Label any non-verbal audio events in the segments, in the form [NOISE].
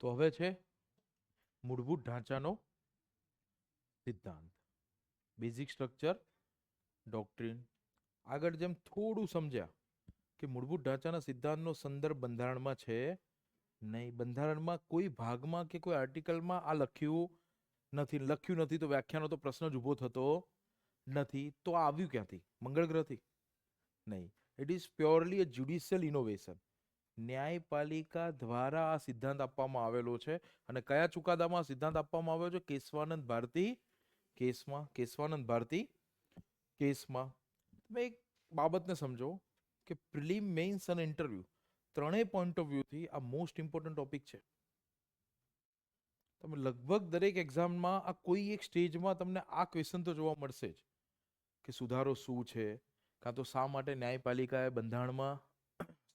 તો હવે છે મૂળભૂત ઢાંચાનો સિદ્ધાંત. બેઝિક સ્ટ્રક્ચર ડોક્ટ્રીન આગળ જેમ થોડું સમજ્યા કે મૂળભૂત ઢાંચાના સિદ્ધાંતનો સંદર્ભ બંધારણમાં છે નહીં. બંધારણમાં કોઈ ભાગમાં કે કોઈ આર્ટિકલમાં આ લખ્યું નથી. લખ્યું નથી તો વ્યાખ્યાનો તો પ્રશ્ન જ ઊભો થતો નથી. તો આ આવ્યું ક્યાંથી? મંગળ ગ્રહથી? નહીં. It is purely a judicial innovation ન્યાયપાલિકા દ્વારા આ સિદ્ધાંત આપવામાં આવેલો છે અને કયા ચુકાદામાં સિદ્ધાંત આપવામાં આવ્યો છે? કેશવાનંદ ભારતી કેસમાં કેશવાનંદ ભારતી કેસમાં તમે એક બાબતને સમજો કે પ્રિલિમ મેઇન્સ અને ઇન્ટરવ્યુ ત્રણેય પોઈન્ટ ઓફ વ્યૂથી આ મોસ્ટ ઇમ્પોર્ટન્ટ ટોપિક છે. તમે લગભગ દરેક એક્ઝામમાં આ કોઈ એક સ્ટેજમાં તમને આ ક્વેશ્ચન તો જોવા મળશે જ. કે સુધારો શું છે? કાં તો શા માટે ન્યાયપાલિકાએ બંધારણમાં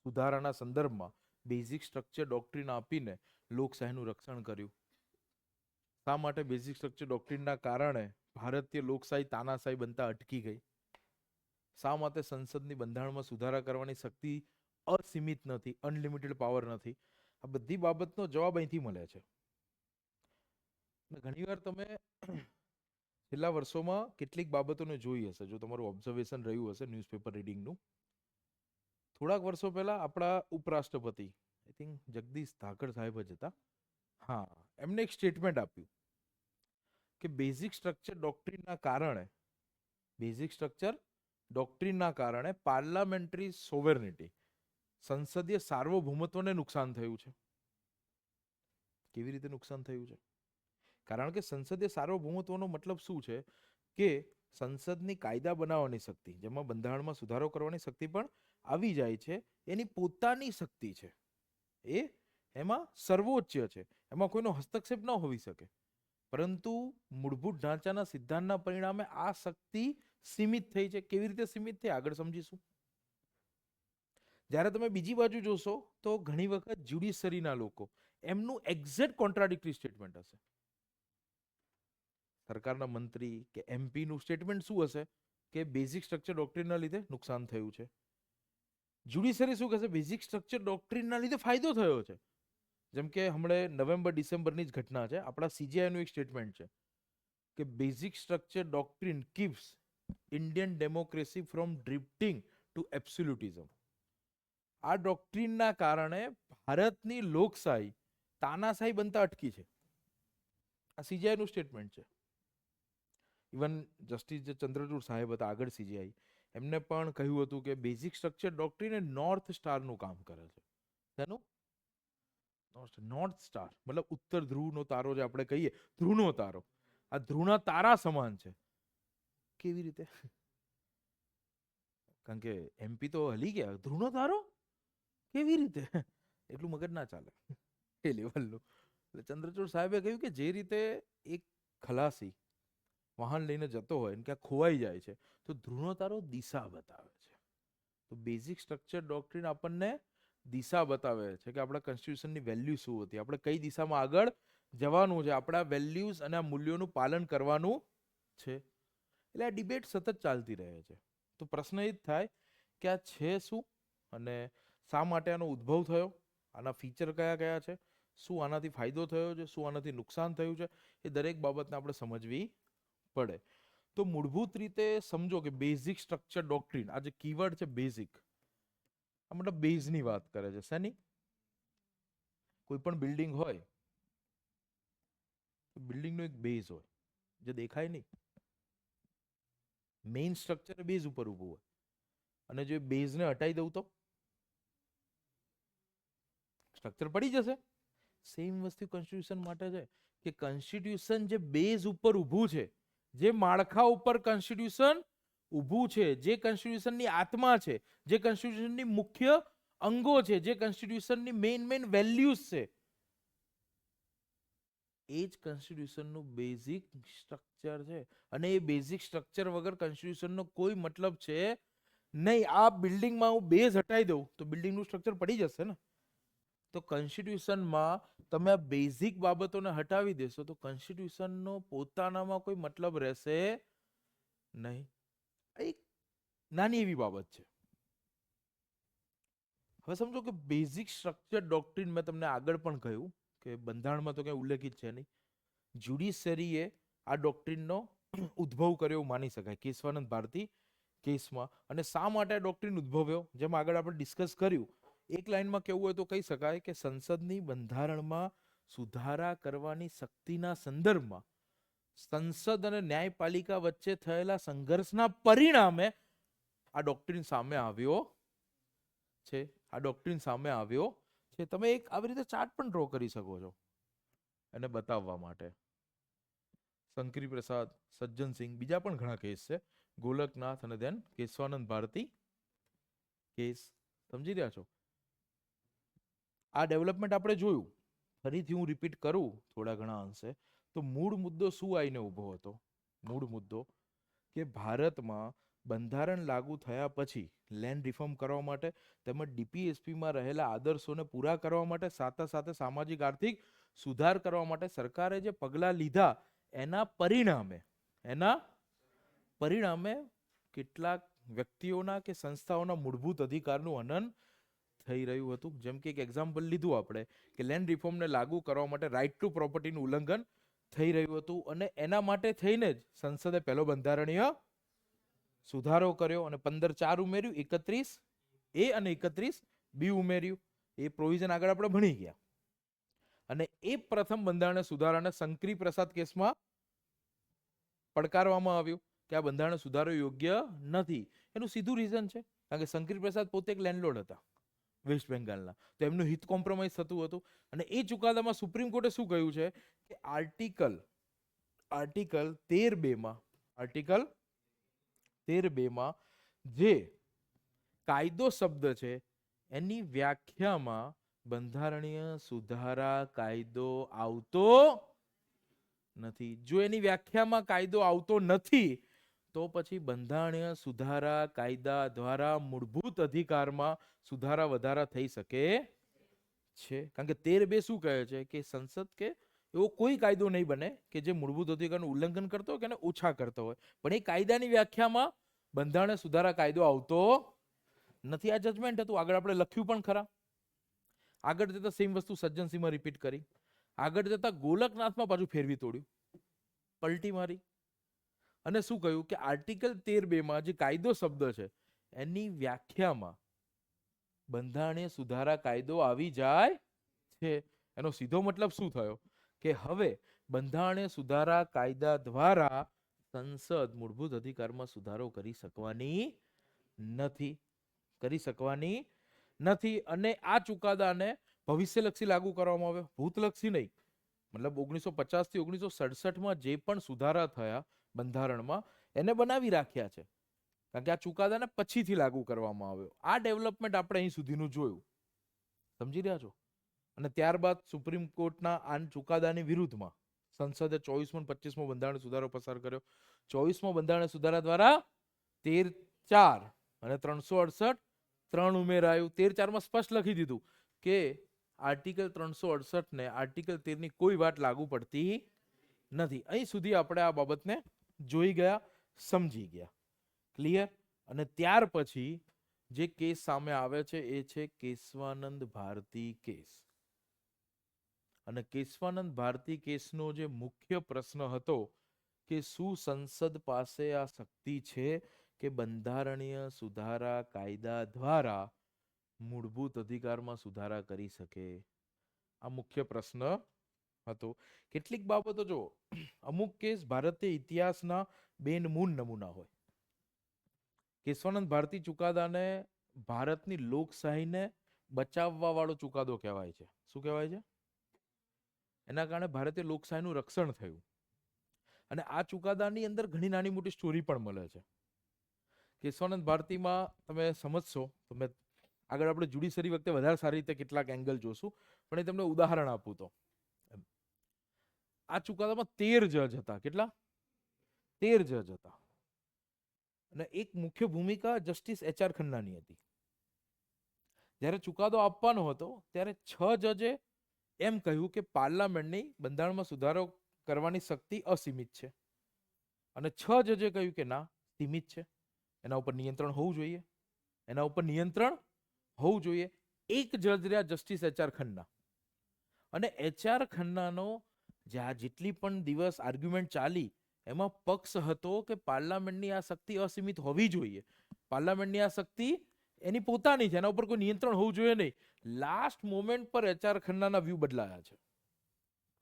સુધારાના સંદર્ભમાં બેઝિક સ્ટ્રક્ચર ડોક્ટ્રીન આપીને લોકશાહીનું રક્ષણ કર્યું. શા માટે બેઝિક સ્ટ્રક્ચર ડોક્ટ્રીનના કારણે ભારતીય લોકશાહી તાનાશાહી બનતા અટકી ગઈ? શા માટે સંસદની બંધારણમાં સુધારા કરવાની શક્તિ અસીમિત નથી અનલિમિટેડ પાવર નથી? આ બધી બાબતનો જવાબ અહીંથી મળે છે. ઘણીવાર તમે છેલ્લા વર્ષોમાં કેટલીક બાબતોને જોઈ હશે. જો તમારું ઓબ્ઝર્વેશન રહ્યું હશે ન્યૂઝપેપર રીડિંગનું થોડાક વર્ષો પહેલા આપણા ઉપરાષ્ટ્રપતિ આઈ થિંક જગદીશ ધાકડ સાહેબ જ હતા. હા, એમને એક સ્ટેટમેન્ટ આપ્યું કે બેઝિક સ્ટ્રક્ચર ડોક્ટ્રીનના કારણે બેઝિક સ્ટ્રક્ચર ડોક્ટ્રીનના કારણે પાર્લામેન્ટરી સોવેરનિટી સંસદીય સાર્વભૌમત્વને નુકસાન થયું છે. કેવી રીતે નુકસાન થયું છે? કારણ કે સંસદીય સાર્વભૌમત્વનો મતલબ શું છે? કે સંસદની કાયદા બનાવવાની શક્તિ, જેમાં બંધારણમાં સુધારો કરવાની શક્તિ પણ આવી જાય છે, એની પોતાની શક્તિ છે. એ એમાં સર્વોચ્ચ છે. એમાં કોઈનો હસ્તક્ષેપ ન હોવી શકે. પરંતુ મૂળભૂત ઢાંચાના સિદ્ધાંતના પરિણામે આ શક્તિ સીમિત થઈ છે. કેવી રીતે સીમિત થઈ? આગળ સમજીશું. જ્યારે તમે બીજી બાજુ જોશો, તો ઘણી વખત જ્યુડિશરીના લોકો એમનું એક્ઝેક્ટ કોન્ટ્રાડિક્ટરી સ્ટેટમેન્ટ હશે. સરકારના મંત્રી કે એમપીનું સ્ટેટમેન્ટ શું હશે? કે બેઝિક સ્ટ્રક્ચર ડોક્ટરીના લીધે નુકસાન થયું છે. જ્યુડિશરી શું કહેશે? બેઝિક સ્ટ્રક્ચર ડોક્ટ્રીનના લીધે ફાયદો થયો છે. જેમ કે હમણે નવેમ્બર ડિસેમ્બરની જ ઘટના છે. આપણા સીજીઆઈનું એક સ્ટેટમેન્ટ છે કે basic structure doctrine keeps Indian democracy from drifting to absolutism આ ડોક્ટ્રીનના કારણે ભારતની લોકશાહી તાનાશાહી બનતા અટકી છે. આ સીજીઆઈનું સ્ટેટમેન્ટ છે. ઇવન જસ્ટિસ જે ચંદ્રચૂડ સાહેબ હતા, આગળ સીજીઆઈ એમને પણ કહ્યું હતું કે બેઝિક સ્ટ્રક્ચર ડોક્ટ્રીન નોર્થ સ્ટારનું કામ કરે છે. તેનું નોર્થ સ્ટાર મતલબ ઉત્તર ધ્રુવનો તારો જે આપણે કહીએ, ધ્રુવનો તારો. આ ધ્રુવના તારા સમાન છે. કેવી રીતે? કારણ કે એમપી તો હલી ગયા. ધ્રુવનો તારો? કેવી રીતે? એટલું મગજ ના ચાલે. એ લેવલનું. એટલે ચંદ્રચૂડ સાહેબે કહ્યું કે, જે રીતે એક ખલાસી વાહન લઈને જતો હોય અને ક્યાં ખોવાઈ જાય છે તો ધ્રુવનો તારો દિશા બતાવે છે. તો બેઝિક સ્ટ્રક્ચર ડોક્ટ્રીન આપણને દિશા બતાવે છે કે આપણા કોન્સ્ટિટ્યુશનની વેલ્યુ શું હતી? આપણે કઈ દિશામાં આગળ જવાનું છે? આપણા વેલ્યુઝ અને મૂલ્યોનું પાલન કરવાનું છે. એટલે આ ડિબેટ સતત ચાલતી રહે છે. તો પ્રશ્ન એ જ થાય કે આ છે શું? અને શા માટે આનો ઉદ્ભવ થયો? આના ફીચર કયા કયા છે? શું આનાથી ફાયદો થયો છે? શું આનાથી નુકસાન થયું છે? એ દરેક બાબતને આપણે સમજવી પડે. તો મૂળભૂત રીતે સમજો કે બેઝિક સ્ટ્રક્ચર ડોક્ટ્રીન આ જે કીવર્ડ છે બેઝિક આ મતલબ બેઝની વાત કરે છે, શેની? કોઈ પણ બિલ્ડિંગ હોય બિલ્ડિંગનો એક બેઝ હોય, જે દેખાય નહીં. મેઇન સ્ટ્રક્ચર બેઝ ઉપર ઊભું હોય. અને જો બેઝને હટાવી દઉં તો? સ્ટ્રક્ચર પડી જશે. સેમ વસ્તુ કોન્સ્ટિટ્યુશન માટે છે કે કોન્સ્ટિટ્યુશન જે બેઝ ઉપર ઊભું છે જે માળખા ઉપર કોન્સ્ટિટ્યુશન ઊભું છે, જે કોન્સ્ટિટ્યુશનની આત્મા છે, જે કોન્સ્ટિટ્યુશનની મુખ્ય અંગો છે, જે કોન્સ્ટિટ્યુશનની મેઇન મેઇન વેલ્યુઝ છે. એ જ કોન્સ્ટિટ્યુશનનું બેઝિક સ્ટ્રક્ચર છે. અને એ બેઝિક સ્ટ્રક્ચર વગર કોન્સ્ટિટ્યુશનનો કોઈ મતલબ છે નહીં. આ બિલ્ડિંગમાં હું બેઝ હટાવી દઉં તો બિલ્ડિંગનું સ્ટ્રક્ચર પડી જશે ને? તો કોન્સ્ટિટ્યુશનમાં તમે આ બેઝિક બાબતોને હટાવી દેશો, તો કોન્સ્ટિટ્યુશનનો પોતાનામાં કોઈ મતલબ રહેશે નહીં. એક નાની એવી બાબત છે. હવે સમજો કે બેઝિક સ્ટ્રક્ચર ડોક્ટ્રિન મેં તમને આગળ પણ કહ્યું કે બંધારણમાં તો કંઈ ઉલ્લેખિત છે નહીં. જ્યુડિશરીએ આ ડોક્ટ્રિનનો ઉદ્ભવ કર્યો એવું માની શકાય. કેશવાનંદ ભારતી કેસમાં. અને શા માટે આ ડોક્ટ્રીન ઉદ્ભવ્યો? જેમ આગળ આપણે ડિસ્કસ કર્યું. એક લાઇનમાં કેવું હોય તો કહી શકાય કે સંસદની બંધારણમાં સુધારા કરવાની શક્તિના સંદર્ભમાં સંસદ અને ન્યાયપાલિકા વચ્ચે થયેલા સંઘર્ષના પરિણામે આ ડોક્ટ્રીન સામે આવ્યો છે. આ ડોક્ટ્રીન સામે આવ્યો છે. તમે એક આવી રીતે ચાર્ટ પણ ડ્રો કરી શકો છો એને બતાવવા માટે. શંકરી પ્રસાદ સજ્જનસિંહ બીજા પણ ઘણા કેસ છે. ગોલકનાથ અને દેન કેશવાનંદ ભારતી કેસ. સમજી રહ્યા છો? આ ડેવલપમેન્ટ આપણે જોયું. ફરીથી હું રિપીટ કરું થોડા ઘણા અંશે, તો મૂળ મુદ્દો શું આવીને ઊભો હતો? મૂળ મુદ્દો કે ભારતમાં બંધારણ લાગુ થયા પછી લેન્ડ રિફોર્મ કરવા માટે તેમજ ડીપીએસપીમાં રહેલા આદર્શોને પૂરા કરવા માટે સાથે સાથે સામાજિક આર્થિક સુધાર કરવા માટે સરકારે જે પગલાં લીધા, એના પરિણામે એના પરિણામે કેટલાક વ્યક્તિઓના કે સંસ્થાઓના મૂળભૂત અધિકારનું હનન થઈ રહ્યું હતું. જેમ કે એક એક્ઝામ્પલ લીધું આપણે, કે લેન્ડ રિફોર્મને લાગુ કરવા માટે રાઇટ ટુ પ્રોપર્ટીનું ઉલ્લંઘન થઈ રહ્યું હતું અને એના માટે થઈને જ સંસદે પહેલો બંધારણીય સુધારો કર્યો અને પંદર ચાર ઉમેર્યું, એકત્રીસ એ અને એકત્રીસ બી ઉમેર્યું. એ પ્રોવિઝન આગળ આપણે ભણી ગયા. અને એ પ્રથમ બંધારણ સુધારાને શંકરી પ્રસાદ કેસમાં પડકારવામાં આવ્યું કે આ બંધારણ સુધારો યોગ્ય નથી. એનું સીધું રીઝન છે. કારણ કે શંકરી પ્રસાદ પોતે એક લેન્ડલોર્ડ હતા. વેસ્ટ બેંગાલના. તો એમનું હિત કોમ્પ્રોમાઇઝ થતું હતું. અને એ ચુકાદામાં સુપ્રીમ કોર્ટે શું કહ્યું છે કે આર્ટિકલ આર્ટિકલ તેર બેમાં આર્ટિકલ તેર બેમાં જે કાયદો શબ્દ છે, એની વ્યાખ્યામાં બંધારણીય સુધારા કાયદો આવતો નથી. જો એની વ્યાખ્યામાં કાયદો આવતો નથી તો પછી બંધારણીય સુધારા, કાયદા દ્વારા મૂળભૂત અધિકારમાં સુધારા વધારા થઈ શકે છે. કારણ કે તેર બે શું કહે છે કે સંસદ કે એવો કોઈ કાયદો નહીં બને કે જે મૂળભૂત અધિકારનું ઉલ્લંઘન કરતો હોય કે એને ઓછા કરતો હોય. પણ એ કાયદાની વ્યાખ્યામાં બંધારણીય સુધારા કાયદો આવતો નથી. આ જજમેન્ટ હતું. આગળ આપણે લખ્યું પણ ખરા. આગળ જતા સેમ વસ્તુ સજ્જનસિંહમાં રિપીટ કરી. આગળ જતા ગોલકનાથમાં પાછું ફેરવી તોડ્યું. પલટી મારી. અને શું કહ્યું કે આર્ટિકલ તેર બેમાં જે કાયદો શબ્દ છે, એની વ્યાખ્યામાં બંધારણીય સુધારા કાયદો આવી જાય છે. એનો સીધો મતલબ શું થયો? કે હવે બંધારણીય સુધારા કાયદા દ્વારા સંસદ મૂળભૂત અધિકારમાં સુધારો કરી શકવાની નથી, કરી શકવાની નથી. અને આ ચુકાદાને ભવિષ્યલક્ષી લાગુ કરવામાં આવ્યો. ભૂતલક્ષી નહીં. મતલબ ઓગણીસો પચાસથી ઓગણીસો સડસઠમાં જે પણ સુધારા થયા બંધારણમાં એને બનાવી રાખ્યા છે. કારણ કે આ ચુકાદાને પછીથી લાગુ કરવામાં આવ્યો. આ ડેવલપમેન્ટ આપણે અહીં સુધીનું જોયું. સમજી રહ્યા છો? અને ત્યારબાદ સુપ્રીમ કોર્ટના આ ચુકાદાની વિરુદ્ધમાં સંસદે ચોવીસમો પચીસમો બંધારણ સુધારો પસાર કર્યો. ચોવીસમો બંધારણ સુધારા દ્વારા તેર ચાર અને ત્રણસો અડસઠ ત્રણ ઉમેરાયું તેર ચારમાં સ્પષ્ટ લખી દીધું કે આર્ટિકલ ત્રણસો અડસઠને આર્ટિકલ તેરની કોઈ વાત લાગુ પડતી નથી. અહીં સુધી આપણે આ બાબતને જોઈ ગયા, સમજી ગયા. ક્લિયર અને ત્યાર પછી જે કેસ સામે આવે છે એ છે કેશવાનંદ ભારતી કેસ. અને કેશવાનંદ ભારતી કેસનો જે મુખ્ય પ્રશ્ન હતો કે શું સંસદ પાસે આ શક્તિ છે કે બંધારણીય સુધારા કાયદા દ્વારા મૂળભૂત અધિકારમાં સુધારા કરી શકે? આ મુખ્ય પ્રશ્ન હતો. કેટલીક બાબતો જો અમુક કેસ ભારતીય ઇતિહાસના બેનમૂન નમૂના હોય. કેશવાનંદ ભારતી ચુકાદાને ભારતની લોકશાહીને બચાવવા વાળો ચુકાદો કહેવાય છે. શું કહેવાય છે? એના કારણે ભારતીય લોકશાહીનું રક્ષણ થયું. અને આ ચુકાદાની અંદર ઘણી નાની મોટી સ્ટોરી પણ મળે છે. કેશવાનંદ ભારતીમાં તમે સમજશો તમે આગળ આપણે જુડિશરી વખતે વધારે સારી રીતે કેટલાક એંગલ જોશું. પણ એ તમને ઉદાહરણ આપું તો. આ ચુકાદામાં તેર જજ હતા. કેટલા? તેર જજ હતા. અને એક મુખ્ય ભૂમિકા જસ્ટિસ એચ આર ખન્નાની હતી. જ્યારે ચુકાદો આપવાનો હતો, ત્યારે છ જજે એમ કહ્યું કે પાર્લામેન્ટની બંધારણમાં સુધારો કરવાની શક્તિ અસીમિત છે. અને છ જજે કહ્યું કે ના, સીમિત છે. એના ઉપર નિયંત્રણ હોવું જોઈએ. એના ઉપર નિયંત્રણ હોવું જોઈએ. એક જજ રહ્યા જસ્ટિસ એચ આર ખન્ના અને એચઆર ખન્નાનો જ્યાં જેટલી પણ દિવસ આર્ગ્યુમેન્ટ ચાલી, એમાં પક્ષ હતો કે પાર્લામેન્ટની આ શક્તિ અસીમિત હોવી જોઈએ. પાર્લામેન્ટની આ શક્તિ એની પોતાની છે, એના ઉપર કોઈ નિયંત્રણ હોવું જોઈએ નહીં. લાસ્ટ મોમેન્ટ પર એચઆર ખન્નાના વ્યૂ બદલાયા છે.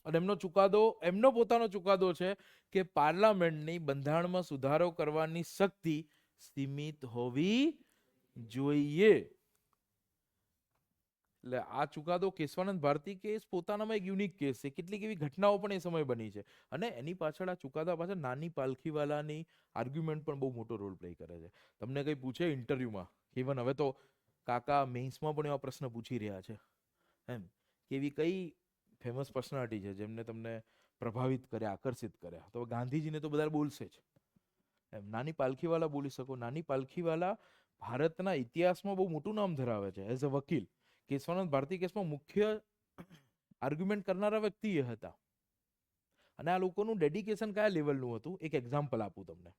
અને એમનો ચુકાદો, એમનો પોતાનો ચુકાદો છે કે પાર્લામેન્ટની બંધારણમાં સુધારો કરવાની શક્તિ સીમિત હોવી જોઈએ. એટલે આ ચુકાદો કેશવાનંદ ભારતી કેસ પોતાનામાં એક યુનિક કેસ છે. કેટલીક એવી ઘટનાઓ પણ એ સમયે બની છે. અને એની પાછળ આ ચુકાદા પાછળ નાની પાલખીવાલાની આર્ગ્યુમેન્ટ પણ બહુ મોટો રોલ પ્લે કરે છે. તમને કંઈ પૂછે ઇન્ટરવ્યુમાં ઇવન હવે તો કાકા મેઇન્સમાં પણ એવા પ્રશ્ન પૂછી રહ્યા છે. એમ કે એવી કઈ ફેમસ પર્સનાલિટી છે જેમને તમને પ્રભાવિત કર્યા, આકર્ષિત કર્યા? તો ગાંધીજીને તો બધા બોલશે જ. એમ, નાની પાલખીવાલા બોલી શકો. નાની પાલખીવાલા ભારતના ઇતિહાસમાં બહુ મોટું નામ ધરાવે છે. એઝ અ વકીલ કેશવાનંદ ભારતી કેસમાં મુખ્ય આર્ગ્યુમેન્ટ કરનારા વ્યક્તિ એ હતા. અને આ લોકોનું ડેડિકેશન કયા લેવલનું હતું? એક એક્ઝામ્પલ આપું તમને.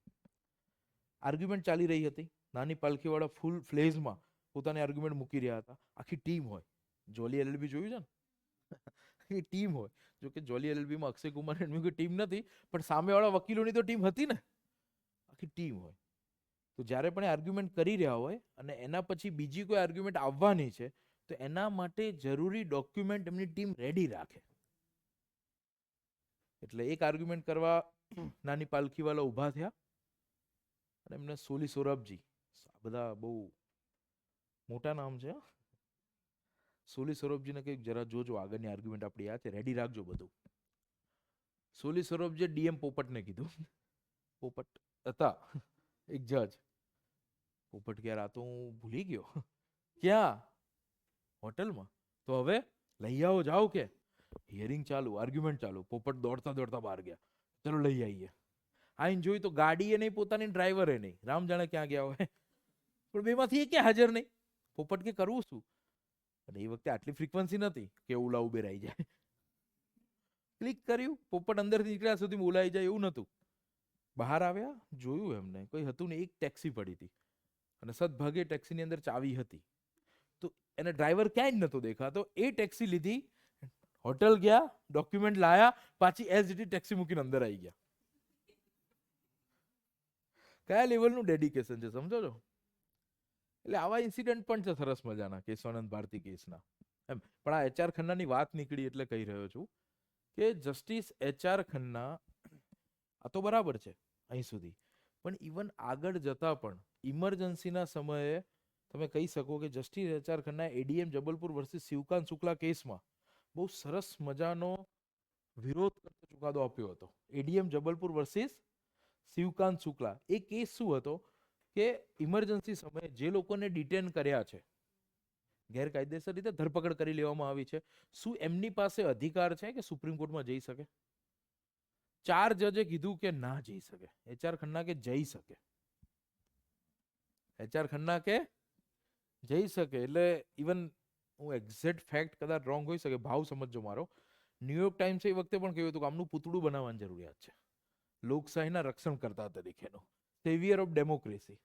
આર્ગ્યુમેન્ટ ચાલી રહી હતી. નાની પાલખીવાળા ફૂલ ફ્લેઝમાં પોતાની આર્ગ્યુમેન્ટ મૂકી રહ્યા હતા. આખી ટીમ હોય. જોલી એલએલબી જોયું છે ને? એ ટીમ હોય. જો કે જોલી એલએલબીમાં અક્ષય કુમાર એમની કોઈ ટીમ નથી, પણ સામેવાળા વકીલોની તો ટીમ હતી ને? આખી ટીમ હોય. તો જ્યારે પણ આર્ગ્યુમેન્ટ કરી રહ્યા હોય અને એના પછી બીજી કોઈ આર્ગ્યુમેન્ટ આવવાની છે તો એના માટે જરૂરી ડોક્યુમેન્ટ એમની ટીમ રેડી રાખે. એટલે એક આર્ગ્યુમેન્ટ કરવા નાની પાલખીવાલા ઊભા થયા અને એમને સોલી સૌરભજી બધા બહુ મોટા નામ છે સોલી સૌરભજીને કંઈક જરા જોજો, આગળની આર્ગ્યુમેન્ટ આપણી આ છે રેડી રાખજો બધું. સોલી સૌરભજીએ ડીએમ પોપટને કીધું. પોપટ હતા, એક જજ. પોપટ કે યાર, આ તો હું ભૂલી ગયો. ક્યાં? હોટલમાં? તો હવે લઈ આવો, જાઓ કે. હિયરિંગ ચાલુ આર્ગ્યુમેન્ટ ચાલુ. પોપટ દોડતા દોડતા બહાર ગયા. ચલો લઈ આવીએ આઈને જોયું તો ગાડીએ નહીં, પોતાની ડ્રાઈવરે નહીં. રામ જાણે ક્યાં ગયા હોય. પણ બેમાંથી એ ક્યાં હાજર નહીં. પોપટ કે કરવું શું? અને એ વખતે આટલી ફ્રીક્વન્સી નથી કે ઓલા ઉબેર આવી જાય. ક્લિક કર્યું. પોપટ અંદરથી નીકળ્યા સુધી બોલાઈ જાય એવું નહોતું. બહાર આવ્યા, જોયું એમને. કોઈ હતું ને એક ટેક્સી પડી હતી. અને સદભાગે ટેક્સીની અંદર ચાવી હતી. એને ડ્રાઈવર ક્યાંય નતો દેખાતો. એ ટેક્સી લીધી હોટલ ગયા ડોક્યુમેન્ટ લાયા, પાછી એઝ ઇટ ટેક્સી મૂકીને અંદર આવી ગયા. કયા લેવલનું ડેડિકેશન છે, સમજો છો? એટલે આવા ઇન્સિડન્ટ પણ છે સરસ મજાના, કેશવાનંદ ભારતી કેસના. એમ, પણ આ એચઆર ખન્નાની વાત નીકળી એટલે કહી રહ્યો છું કે જસ્ટિસ એચઆર ખન્ના, આ તો બરાબર છે, અહીં સુધી. પણ ઇવન આગળ જતા પણ ઇમરજન્સીના સમયે તમે કહી શકો કે justice HR Khanna ADM Jabalpur versus Shivkant Shukla કેસમાં બહુ સરસ મજાનો વિરોધ કરતો ચુકાદો આપ્યો હતો. ADM Jabalpur versus Shivkant Shukla. એ કેસ શું હતો કે ઇમરજન્સી સમયે જે લોકોને ડિટેન કર્યા છે, ગેરકાયદેસર રીતે ધરપકડ કરી લેવામાં આવી છે, શું એમની પાસે અધિકાર છે કે સુપ્રીમ કોર્ટમાં જઈ શકે? ચાર જજે કીધું કે ના જઈ શકે. એચઆર ખન્ના કે જઈ શકે? એચઆર ખન્ના કે જઈ શકે. એટલે ઇવન હું એક્ઝેક્ટ ફેક્ટ કદાચ રોંગ હોઈ શકે, ભાવ સમજજો મારો. ન્યુયોર્ક ટાઈમ્સે એ વખતે પણ કહ્યું હતું કે આમનું પૂતળું બનાવવાની જરૂરિયાત છે. લોકશાહીના રક્ષણ કરતા તરીકેનું સેવિયર ઓફ ડેમોક્રેસી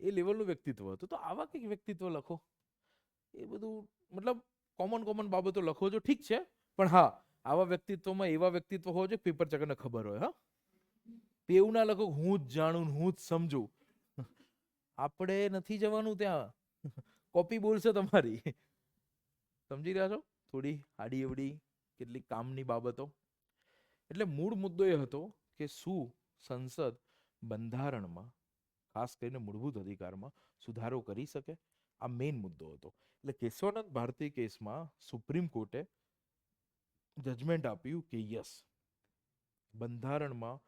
એ લેવલનું વ્યક્તિત્વ હતું. તો આવા કંઈક વ્યક્તિત્વ લખો. એ બધું મતલબ કોમન કોમન બાબતો લખો છો ઠીક છે. પણ હા, આવા વ્યક્તિત્વમાં એવા વ્યક્તિત્વ હોવો જોઈએ પેપર ચકરને ખબર હોય, હા. એવું ના લખો હું જ જાણું હું જ સમજું. આપણે નથી જવાનું ત્યાં. કોપી બોલશે તમારી. સમજી રહ્યા છો? થોડી હાડી એવડી કેટલીક કામની બાબતો. એટલે મૂળ મુદ્દો એ હતો કે શું સંસદ બંધારણમાં, ખાસ કરીને મૂળભૂત અધિકારમાં, સુધારો કરી શકે? આ મેઇન મુદ્દો હતો. એટલે કેશવાનંદ ભારતી કેસમાં સુપ્રીમ કોર્ટે જજમેન્ટ આપ્યું કે યસ બંધારણમાં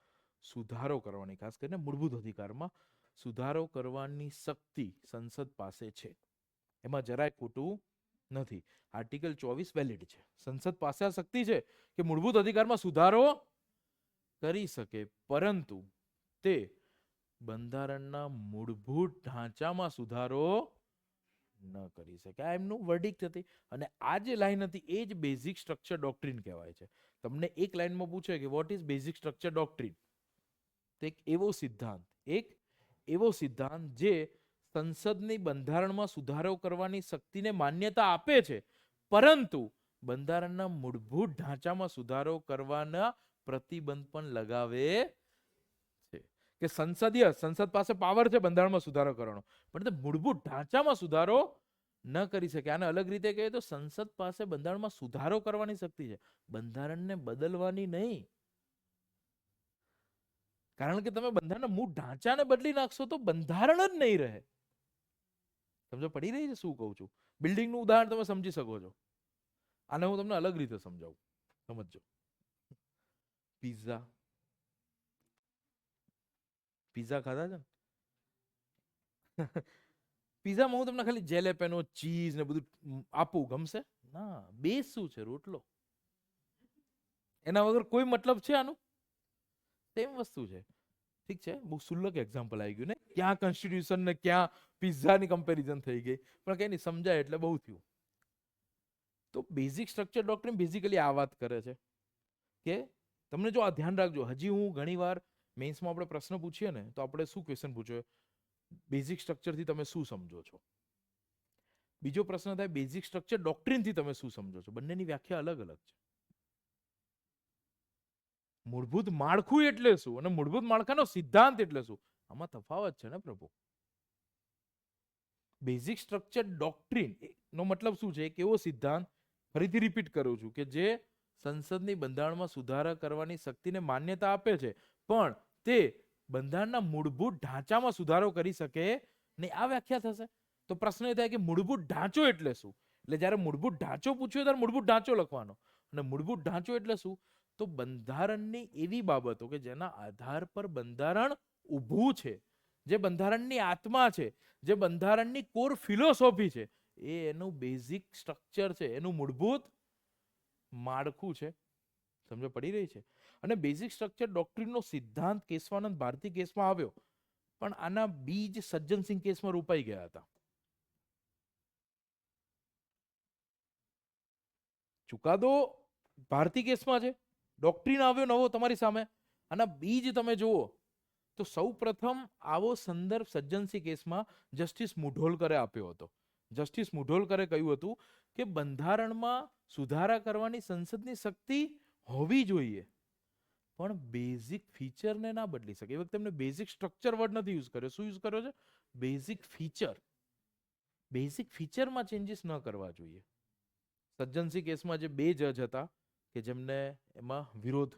સુધારો કરવાની, ખાસ કરીને મૂળભૂત અધિકારમાં સુધારો કરવાની શક્તિ સંસદ પાસે છે. એમાં જરાય ખોટું નથી. આર્ટિકલ ચોવીસ વેલિડ છે. સંસદ પાસે આ શક્તિ છે કે મૂળભૂત અધિકારમાં સુધારો કરી શકે, પરંતુ તે બંધારણના મૂળભૂત ઢાંચામાં સુધારો ન કરી શકે. આ એમનું વર્ડિક્ટ હતી અને આ જે લાઈન હતી એ જ બેઝિક સ્ટ્રક્ચર ડોક્ટ્રીન કહેવાય છે. તમને એક લાઈનમાં પૂછે કે what is basic structure doctrine તો એક એવો સિદ્ધાંત, એક એવો સિદ્ધાંત જે સંસદની બંધારણમાં સુધારો કરવાની શક્તિને માન્યતા આપે છે. પરંતુ બંધારણના મૂળભૂત ઢાંચામાં સુધારો કરવાના પ્રતિબંધ પણ લગાવે છે. કે સંસદીય, સંસદ પાસે પાવર છે બંધારણમાં સુધારો કરવાનો. પણ તે મૂળભૂત ઢાંચામાં સુધારો ન કરી શકે. આને અલગ રીતે કહીએ તો સંસદ પાસે બંધારણમાં સુધારો કરવાની શક્તિ છે. બંધારણને બદલવાની નહીં. કારણ કે તમે બંધારણના મૂળ ઢાંચાને બદલી નાખશો તો બંધારણ જ નહીં રહે. સમજો? પડી રહી છે શું કહું છું? બિલ્ડિંગનું ઉદાહરણ તમે સમજી શકો છો. આને હું તમને અલગ રીતે સમજાવું. સમજો પિઝા. પિઝા ખાધા છે? [LAUGHS] ને પિઝામાં હું તમને ખાલી જેલેપેનો, ચીઝ ને બધું આપું. ગમશે? ના. બેસ શું છે રોટલો. એના વગર કોઈ મતલબ છે આનું? સેમ વસ્તુ છે. ઠીક છે? બહુ સુલ્લક એક્ઝામ્પલ આવી ગયું, ને? ક્યાં કોન્સ્ટિટ્યુશન ને ક્યાં પિઝાની કમ્પેરિઝન થઈ ગઈ. પણ કઈ નહીં, સમજાય એટલે બહુ થયું. તો બેઝિક સ્ટ્રક્ચર ડોક્ટ્રિન બેઝિકલી આ વાત કરે છે. કે તમને જો આ ધ્યાન રાખજો, હજી હું ઘણીવાર મેન્સમાં આપણે પ્રશ્ન પૂછીએ ને, તો આપણે શું ક્વેશ્ચન પૂછ્યો બેઝિક સ્ટ્રક્ચરથી તમે શું સમજો છો? બીજો પ્રશ્ન થાય બેઝિક સ્ટ્રક્ચર ડોક્ટ્રિનથી તમે શું સમજો છો? બંનેની વ્યાખ્યા અલગ અલગ છે. મૂળભૂત માળખું એટલે શું? અને મૂળભૂત માળખાનો સિદ્ધાંત એટલે શું? આમાં તફાવત છે ને પ્રભુ? બેઝિક સ્ટ્રક્ચર ડોક્ટ્રિન નો મતલબ શું છે? એક એવો સિદ્ધાંત ફરીથી રિપીટ કરું છું કે જે સંસદની બંધારણમાં સુધારા કરવાની શક્તિને માન્યતા આપે છે, પણ તે બંધારણના મૂળભૂત ઢાંચામાં સુધારો કરી શકે ને આ વ્યાખ્યા થશે. તો પ્રશ્ન એ થાય કે મૂળભૂત ઢાંચો એટલે શું? એટલે જ્યારે મૂળભૂત ઢાંચો પૂછ્યો ત્યારે મૂળભૂત ઢાંચો લખવાનો. અને મૂળભૂત ઢાંચો એટલે શું? તો બંધારણની એવી બાબતો કે જેના આધાર પર બંધારણ ઊભું છે, જે બંધારણની આત્મા છે, જે બંધારણની કોર ફિલોસોફી છે, એ એનું બેઝિક સ્ટ્રક્ચર છે, એનું મૂળભૂત માળખું છે. સમજ? પડી રહી છે. અને બેઝિક સ્ટ્રક્ચર ડોક્ટ્રિનનો સિદ્ધાંત કેશવાનંદ ભારતી કેસમાં આવ્યો, પણ આના બીજ સજ્જનસિંહ કેસમાં રૂપાઈ ગયા હતા. ચુકાદો ભારતી કેસમાં છે. ડોક્ટ્રિન આવ્યો નવો તમારી સામે, આના બીજ તમે જુઓ. તો સૌ પ્રથમ આવો સંદર્ભ સજ્જનસિંહ કેસમાં જસ્ટિસ મુઢોલકરે આપ્યો હતો. જસ્ટિસ મુઢોલકરે કહ્યું હતું કે બંધારણમાં સુધારા કરવાની સંસદની શક્તિ હોવી જોઈએ, પણ બેઝિક ફીચરને ના બદલી શકે. એ વખતે એમને બેઝિક સ્ટ્રક્ચર વર્ડ નથી યુઝ કર્યો. શું યુઝ કર્યો છે? Basic feature. બેઝિક ફીચરમાં ચેન્જીસ ન કરવા જોઈએ. સજ્જનસિંહ કેસમાં જે બે જજ હતા કે જેમને એમાં વિરોધ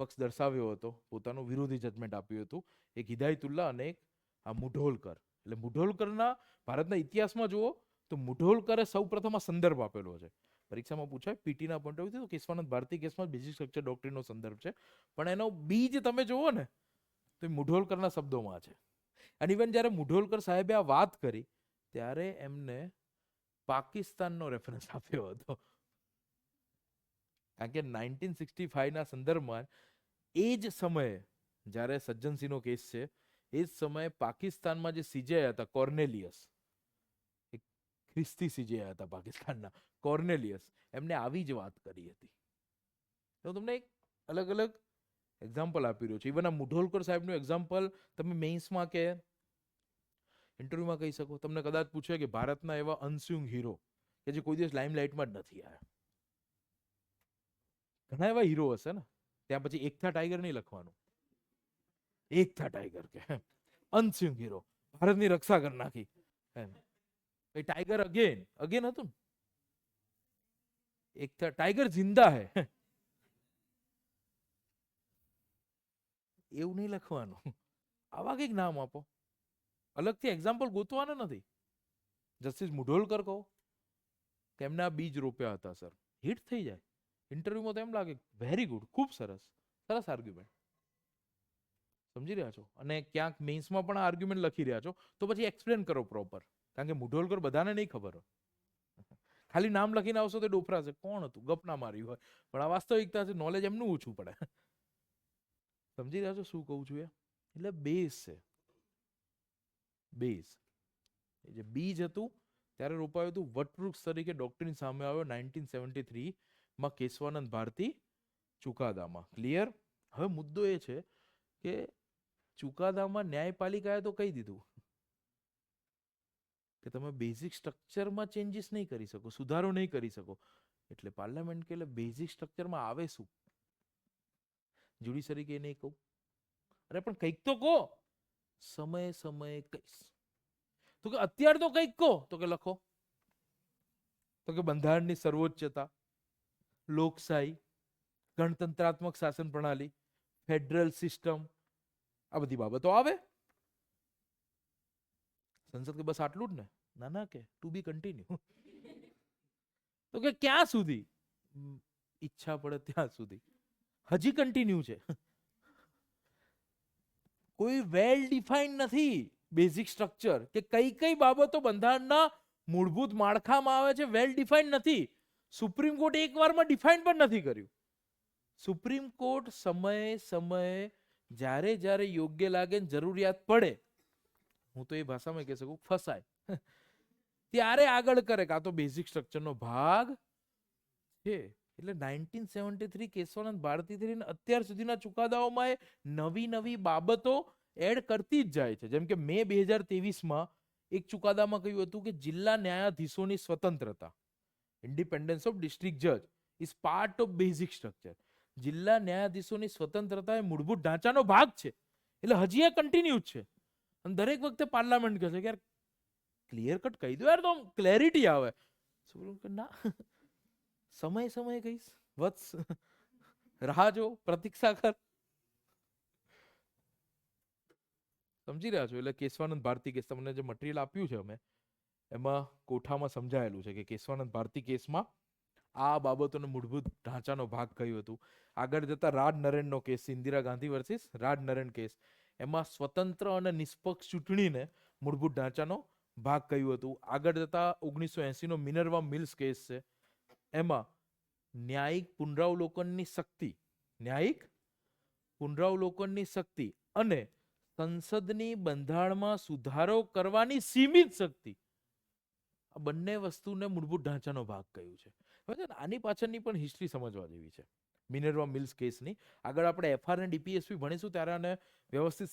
પક્ષ દર્શાવ્યો હતો, પોતાનું વિરોધી જજમેન્ટ આપ્યું હતું, એક હિદાયતુલ્લા અને એક આ મુઢોલકર. એટલે મુઢોલકરના ભારતના ઇતિહાસમાં જુઓ, તો મુઢોલકરે સૌ પ્રથમ આ સંદર્ભ આપેલો છે. પરીક્ષામાં પૂછાય, પીટીના પોઈન્ટ ઓફ તો કેશવાનંદ ભારતી કેસમાં બેઝિક સ્ટ્રક્ચર ડોક્ટરીનો સંદર્ભ છે. પણ એનો બીજ તમે જુઓ ને, તો એ મુઢોલકરના શબ્દોમાં છે. અને ઇવન જ્યારે મુઢોલકર સાહેબે આ વાત કરી, ત્યારે એમને પાકિસ્તાનનો રેફરન્સ આપ્યો હતો. કારણ કે નાઇન્ટીન સિક્સટી ફાઈવના સંદર્ભમાં એ જ સમયે જ્યારે સજ્જનસિંહનો કેસ છે, એ જ સમયે પાકિસ્તાનમાં જે સીજેઆઈ હતા, કોર્નેલિયસ ખ્રિસ્તી સીજેઆઈ હતા પાકિસ્તાનના, કોર્નેલિયસ, એમને આવી જ વાત કરી હતી. તો તમને એક અલગ અલગ એક્ઝામ્પલ આપી રહ્યો છે. ઇવન આ મુઢોલકર સાહેબનું એક્ઝામ્પલ તમે મેઇન્સમાં કે ઇન્ટરવ્યુમાં કહી શકો. તમને કદાચ પૂછે કે ભારતના એવા અનસ્યુંગ હીરો કે જે કોઈ દિવસ લાઇમલાઇટમાં જ નથી આવ્યા ઘણા એવા હીરો હશે ને, ત્યાં પછી એકતા ટાઈગર નહીં લખવાનું. એકતા ટાઈગર કે અનસિંગ હીરો ભારતની રક્ષા કરી નાખી. એ ટાઈગર અગેન અગેન હતું ને. એકતા ટાઈગર જિંદા હે. એવું નહીં લખવાનું. આવા કંઈક નામ આપો. અલગથી એક્ઝામ્પલ ગોતવાના નથી. જસ્ટિસ મુઢોલકર કહો. તેમના બીજ રોપ્યા હતા સર હિટ થઈ જાય. ઇન્ટરવ્યુમાં તો એમ લાગે વેરી ગુડ ખૂબ સરસ સરસ આર્ગ્યુમેન્ટ સમજી રહ્યા છો? અને ક્યાંક મેન્સમાં પણ આર્ગ્યુમેન્ટ લખી રહ્યા છો, તો પછી એક્સપ્લેન કરો પ્રોપર કારણ કે મુઢોલકર બધાને નહીં ખબર હોય. [LAUGHS] ખાલી નામ લખીને આવશો તો ડોફરા છે. કોણ હતું? ગપ ના માર્યું હોય. પણ આ વાસ્તવિકતા છે નોલેજ એમનું ઓછું પડે. [LAUGHS] સમજી રહ્યા છો શું કહું છું એ એટલે બેઝ છે. બેઝ જે બીજ હતું, ત્યારે રોપાયું હતું વટવૃક્ષ તરીકે ડોક્ટરની સામે આવ્યો નાઇન્ટીન સેવન્ટી થ્રીમાં કેશવાનંદ ભારતી ચુકાદામાં. ક્લિયર હવે મુદ્દો એ છે કે ચુકાદામાં ન્યાયપાલિકાએ તો કહી દીધું કે તમે બેઝિક સ્ટ્રક્ચરમાં ચેન્જીસ નહીં કરી શકો, સુધારો નહીં કરી શકો. એટલે પાર્લામેન્ટ કે એટલે બેઝિક સ્ટ્રક્ચરમાં આવે શું? જ્યુડિશરી કે નહીં કહું? અરે પણ કંઈક તો કહો. સમય સમયે કહીશ. તો કે અત્યારે તો કંઈક કહો. તો કે લખો. તો કે બંધારણની સર્વોચ્ચતા. લોકશાહી, ગણતંત્રાત્મક શાસન પ્રણાલી, ફેડરલ સિસ્ટમ, આ બધી બાબતો આવે? સંસદ કે બસ આટલું જ ને? ના ના કે ટુ બી કન્ટિન્યુ તો કે ક્યાં સુધી? ઈચ્છા પડે ત્યાં સુધી. હજી કન્ટિન્યુ છે. કોઈ વેલ ડિફાઇન્ડ નથી બેઝિક સ્ટ્રક્ચર કે કઈ કઈ બાબતો બંધારણના મૂળભૂત માળખામાં આવે છે વેલ ડિફાઇન્ડ નથી. સુપ્રીમ કોર્ટ એક વારમાં ડિફાઇન પણ નથી કર્યું. સુપ્રીમ કોર્ટ સમયે સમયે જ્યારે જ્યારે યોગ્ય લાગે ને જરૂરિયાત પડે, હું તો એ ભાષામાં કહી શકું, ફસાય. [LAUGHS] ત્યારે આગળ કરે કાં તો બેઝિક સ્ટ્રક્ચરનો ભાગ છે. એટલે nineteen seventy three Keshavananda Bharati અત્યાર સુધીના ચુકાદાઓમાં એ નવી નવી બાબતો એડ કરતી જ જાય છે. જેમ કે મે બે હજાર તેવીસમાં એક ચુકાદામાં કહ્યું હતું કે જિલ્લા ન્યાયાધીશોની સ્વતંત્રતા. ઇન્ડિપેન્ડન્સ ઓફ ડિસ્ટ્રિક્ટ જજ is part of basic structure જિલ્લા ન્યાયાધીશોની સ્વતંત્રતા એ મૂળભૂત ઢાંચાનો ભાગ છે. એટલે હજી એ કન્ટિન્યુ છે. અને દરેક વખતે પાર્લામેન્ટ કહે છે કે યાર ક્લિયર કટ કહી દો યાર તો ક્લેરિટી આવે. સુપ્રીમ કોર્ટ ના, સમય સમય કહીશ, વત્સ, રાહ જો, પ્રતીક્ષા કર. સમજી રહ્યા છો? એટલે કેશવાનંદ ભારતી કેસ તમને જે મટીરિયલ આપ્યું છે અમે એમાં કોઠામાં સમજાયેલું છે કે કેશવાનંદ ભારતી કેસમાં આ બાબતોનો મૂળભૂત ઢાંચાનો ભાગ કહ્યું હતું? આગળ જતા Raj નરેનનો case, Indira Gandhi versus Raj Narain case. એમાં સ્વતંત્ર અને નિષ્પક્ષ ચૂંટણીને મૂળભૂત ઢાંચાનો ભાગ કહ્યું હતું? આગળ જતા ઓગણીસો એસીનો મિનરવા મિલ્સ કેસ છે. એમાં ન્યાયિક પુનરાવલોકનની શક્તિ, ન્યાયિક પુનરાવલોકનની શક્તિ અને સંસદની બંધારણમાં સુધારો કરવાની સીમિત શક્તિ આ બંને વસ્તુને મૂળભૂત ઢાંચાનો ભાગ કહ્યું છે. હવે આની પાછળની પણ હિસ્ટ્રી સમજવા જેવી છે. મિનરવા મિલ્સ કેસની આગળ આપણે એફઆર અને ડીપીએસપી ભણીશું ત્યારે આને વ્યવસ્થિત